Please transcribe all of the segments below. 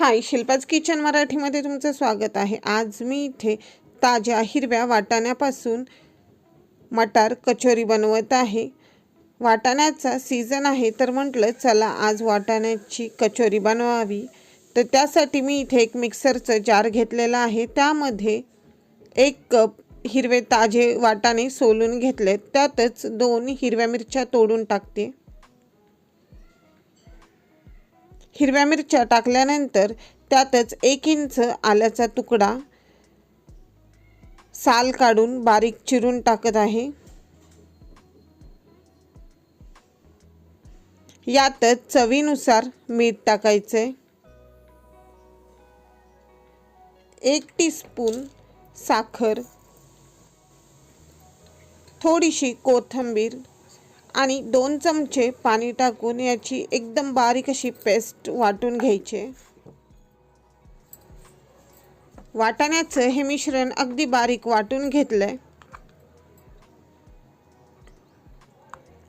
हाय Shilpa's kitchen मराठीमध्ये तुमचं स्वागत आहे. आज मी इथे ताज्या हिरव्या वाटाण्यापासून मटार कचोरी बनवत आहे. वाटाण्याचा सीझन आहे तर म्हटलं चला आज वाटाण्याची कचोरी बनवावी. तर त्यासाठी मी इथे एक मिक्सरचं जार घेतलेला आहे. त्यामध्ये एक कप हिरवे ताजे वाटाणे सोलून घेतले त्यातच दोन हिरव्या मिरच्या तोडून टाकते. हिरव्या मिरच्या टाकल्यानंतर त्यातच एक इंच आल्याचा तुकडा साल काढून बारीक चिरून टाकत आहे. यातच चवीनुसार मीठ टाकायचंय एक टीस्पून साखर थोडीशी कोथिंबीर आणि दोन चमचे पाणी टाकून याची एकदम बारीक अशी पेस्ट वाटून घ्यायचे. वाटाण्याचं हे मिश्रण अगदी बारीक वाटून घेतलंय.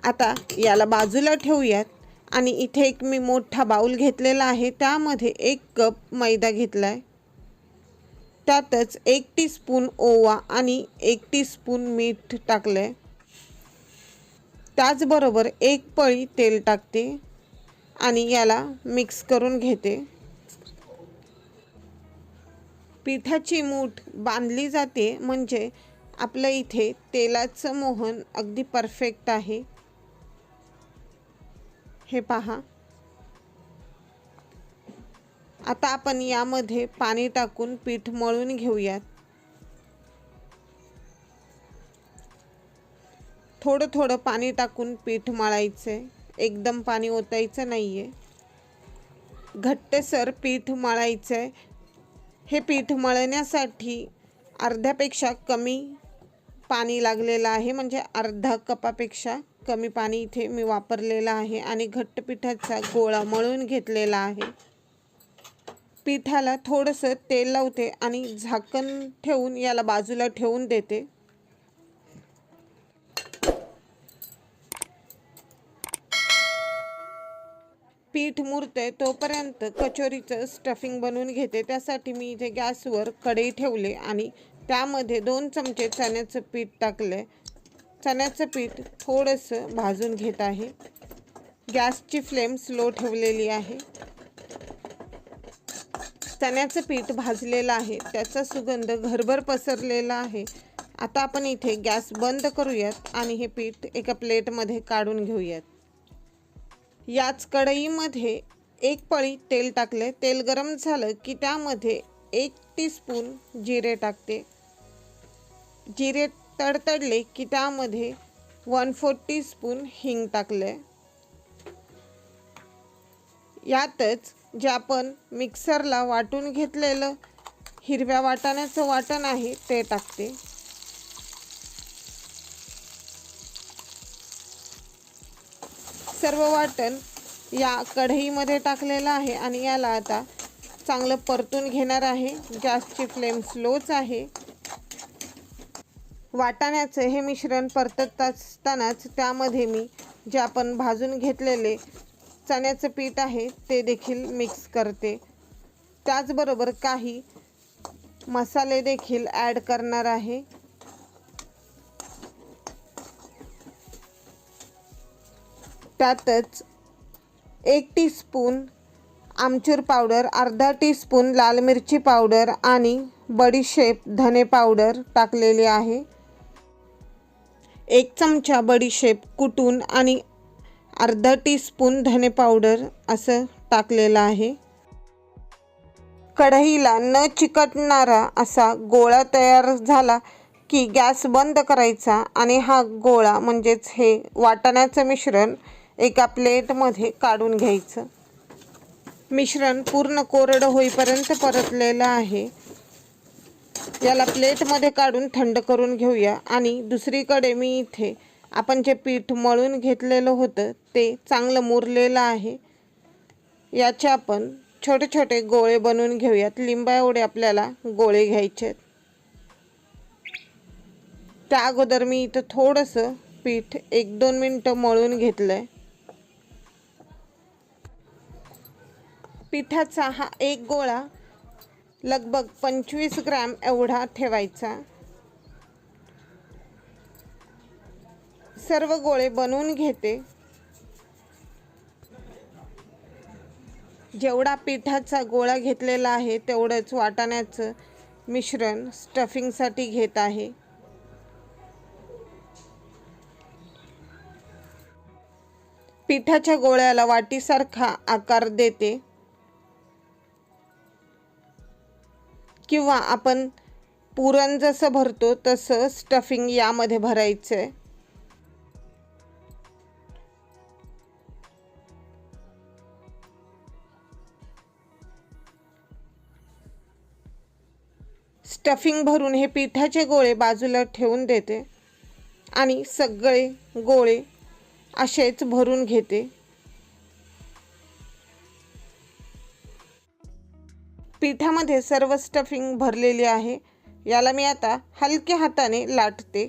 आता याला बाजूला ठेवूयात आणि इथे एक मी मोठा बाऊल घेतलेला आहे त्यामध्ये एक कप मैदा घेतलाय. त्यातच एक टीस्पून ओवा आणि एक टीस्पून मीठ टाकलंय. त्याचबरोबर एक पळी तेल टाकते आणि याला मिक्स करून घेते. पिठाची मूठ बांधली जाते म्हणजे आपलं इथे तेलाचं मोहन अगदी परफेक्ट आहे. हे पहा. आता आपण यामध्ये पाणी टाकून पीठ मळून घेऊयात. थोडं थोडं पाणी टाकून पीठ मळायचं. एकदम पाणी ओतायचं नाही आहे घट्टसर पीठ मळायचं. आहे हे पीठ मळण्यासाठी अर्ध्यापेक्षा कमी पाणी लागलेलं आहे. म्हणजे अर्धा कपापेक्षा कमी पाणी इथे मी वापरलेलं आहे आणि घट्ट पिठाचा गोळा मळून घेतलेला आहे. पिठाला थोडंसं तेल लावते आणि झाकण ठेवून याला बाजूला ठेवून देते. पीठ मुरते तोपर्यंत कचोरीचं स्टफिंग बनवून घेते. त्यासाठी मी इथे गॅसवर कढई ठेवले आणि त्यामध्ये दोन चमचे चण्याचं पीठ टाकले चण्याचं पीठ थोडंसं भाजून घेत आहे. गॅसची फ्लेम स्लो ठेवलेली आहे. चण्याचं पीठ भाजलेलं आहे. त्याचा सुगंध घरभर पसरलेला आहे. आता आपण इथे गॅस बंद करूयात आणि हे पीठ एका प्लेटमध्ये काढून घेऊयात. याच कढईमध्ये एक पळी तेल टाकले. तेल गरम झालं की त्यामध्ये एक टीस्पून जिरे टाकते. जिरे तडतडले की त्यामध्ये वन फोर टीस्पून हिंग टाकले. यातच जे आपण मिक्सरला वाटून घेतलेलं हिरव्या वाटाण्याचं वाटण आहे ते टाकते. सर्व वाटण या कढईमध्ये टाकलेलं आहे आणि याला आता चांगलं परतून घेणार आहे. गॅसची फ्लेम स्लोच आहे. वाटाण्याचं हे मिश्रण परतत असतानाच त्यामध्ये मी जे आपण भाजून घेतलेले चण्याचं पीठ आहे ते देखील मिक्स करते. त्याचबरोबर काही मसाले देखील ॲड करणार आहे. त्यातच एक टीस्पून आमचूर पावडर अर्धा टीस्पून लाल मिरची पावडर आणि बडीशेप धने पावडर टाकलेली आहे. एक चमचा बडीशेप कुटून आणि अर्धा टीस्पून धने पावडर असं टाकलेलं आहे. कढईला न चिकटणारा असा गोळा तयार झाला की गॅस बंद करायचा आणि हा गोळा म्हणजेच हे वाटाण्याचं मिश्रण एका प्लेटमध्ये काढून घ्यायचं. मिश्रण पूर्ण कोरडं होईपर्यंत परतलेलं आहे. याला प्लेटमध्ये काढून थंड करून घेऊया. आणि दुसरीकडे मी इथे आपण जे पीठ मळून घेतलेलं होतं ते चांगलं मुरलेलं आहे. याचे आपण छोटे छोटे गोळे बनवून घेऊयात. लिंबा एवढे आपल्याला गोळे घ्यायचे त्या अगोदर मी इथं थोडंसं पीठ एक दोन मिनटं मळून घेतलं आहे पिठाचा हा एक गोळा लगभग पंचवीस ग्रॅम एवढा ठेवायचा. सर्व गोळे बनवून घेते. जेवढा पिठाचा गोळा घेतलेला आहे तेवढंच वाटाण्याचं मिश्रण स्टफिंगसाठी घेत आहे. पिठाच्या गोळ्याला वाटीसारखा आकार देते. किंवा आपण पुरण जसं भरतो तसं स्टफिंग यामध्ये भरायचं आहे स्टफिंग भरून हे पिठाचे गोळे बाजूला ठेवून देते आणि सगळे गोळे असेच भरून घेते. पिठामध्ये सर्व स्टफिंग भरलेली आहे. याला मी आता हलक्या हाताने लाटते.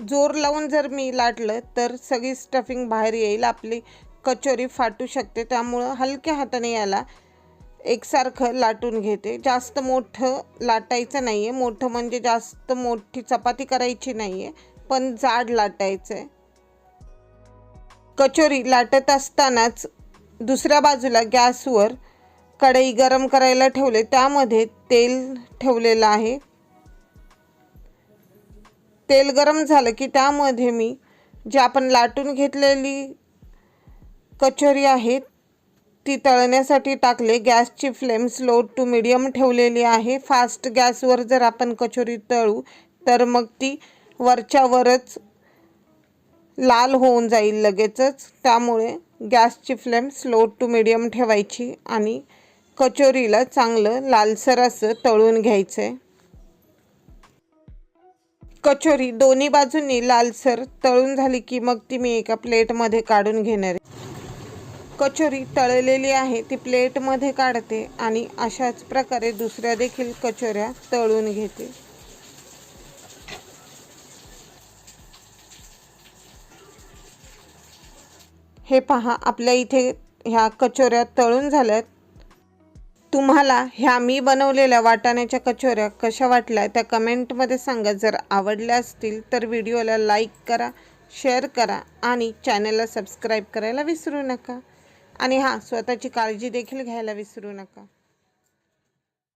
जोर लावून जर मी लाटलं तर सगळी स्टफिंग बाहेर येईल. आपली कचोरी फाटू शकते. त्यामुळं हलक्या हाताने याला एकसारखं लाटून घेते. जास्त मोठं लाटायचं नाही आहे मोठं म्हणजे जास्त मोठी चपाती करायची नाही आहे पण जाड लाटायचं आहे कचोरी लाटत असतानाच दुसऱ्या बाजूला गॅसवर कढई गरम करायला ठेवले. त्यामध्ये तेल ठेवलेलं आहे. तेल गरम झालं की त्यामध्ये मी जे आपण लाटून घेतलेली कचोरी आहे ती तळण्यासाठी टाकले. गॅसची फ्लेम स्लो टू मिडियम ठेवलेली आहे. फास्ट गॅसवर जर आपण कचोरी तळू तर मग ती वरच्यावरच लाल होऊन जाईल लगेचच. त्यामुळे गॅसची फ्लेम स्लो टू मिडियम ठेवायची आणि कचोरीला चांगलं लालसर असं तळून घ्यायचं आहे कचोरी दोन्ही बाजूंनी लालसर तळून झाली की मग ती मी एका प्लेटमध्ये काढून घेणार आहे. कचोरी तळलेली आहे ती प्लेटमध्ये काढते आणि अशाच प्रकारे दुसऱ्या देखील कचोऱ्या तळून घेते. हे पहा आपल्या इथे ह्या कचोऱ्या तळून झाल्यात. तुम्हाला ह्या मी बनवलेल्या वाटाण्याच्या कचोऱ्या कशा वाटल्या त्या कमेंटमध्ये सांगा. जर आवडल्या असतील तर व्हिडिओला लाईक करा शेअर करा आणि चॅनलला सबस्क्राईब करायला विसरू नका. आणि हां स्वतःची काळजी देखील घ्यायला विसरू नका.